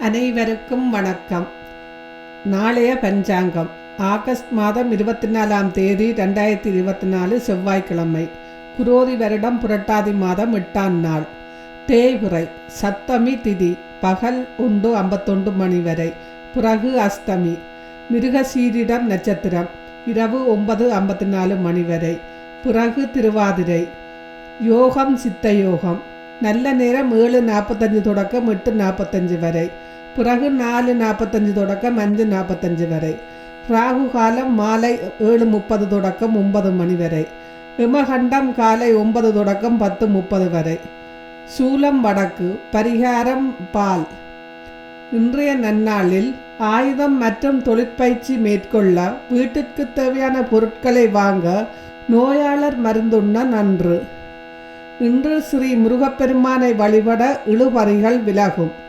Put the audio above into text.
அனைவருக்கும் வணக்கம். நாளைய பஞ்சாங்கம். ஆகஸ்ட் மாதம் இருபத்தி நாலாம் தேதி ரெண்டாயிரத்தி இருபத்தி நாலு செவ்வாய்க்கிழமை. குரோதி வருடம் புரட்டாதி மாதம் எட்டாம் நாள். தேய்புரை சப்தமி திதி. பகல் உண்டு ஐம்பத்தொண்டு மணி வரை. பிறகு அஷ்டமி. மிருகசீரிடம் நட்சத்திரம். இரவு ஒன்பது ஐம்பத்தி நாலு மணி வரை. பிறகு திருவாதிரை. யோகம் சித்த யோகம். நல்ல நேரம் ஏழு நாற்பத்தஞ்சு தொடக்கம் எட்டு நாற்பத்தஞ்சு வரை. பிறகு நாலு நாற்பத்தஞ்சு தொடக்கம் அஞ்சு நாற்பத்தஞ்சு வரை. ராகு காலம் மாலை ஏழு முப்பது தொடக்கம் ஒன்பது மணி வரை. விமகண்டம் காலை ஒன்பது தொடக்கம் பத்து முப்பது வரை. சூலம் வடக்கு பரிகாரம் பால். இன்றைய நன்னாளில் ஆயுதம் மற்றும் தொழிற்பயிற்சி மேற்கொள்ள வீட்டிற்கு தேவையான பொருட்களை வாங்க நோயாளர் மருந்துண்ண நன்று. இன்று ஸ்ரீ முருகப்பெருமானை வழிபட இழுபறிகள் விலகும்.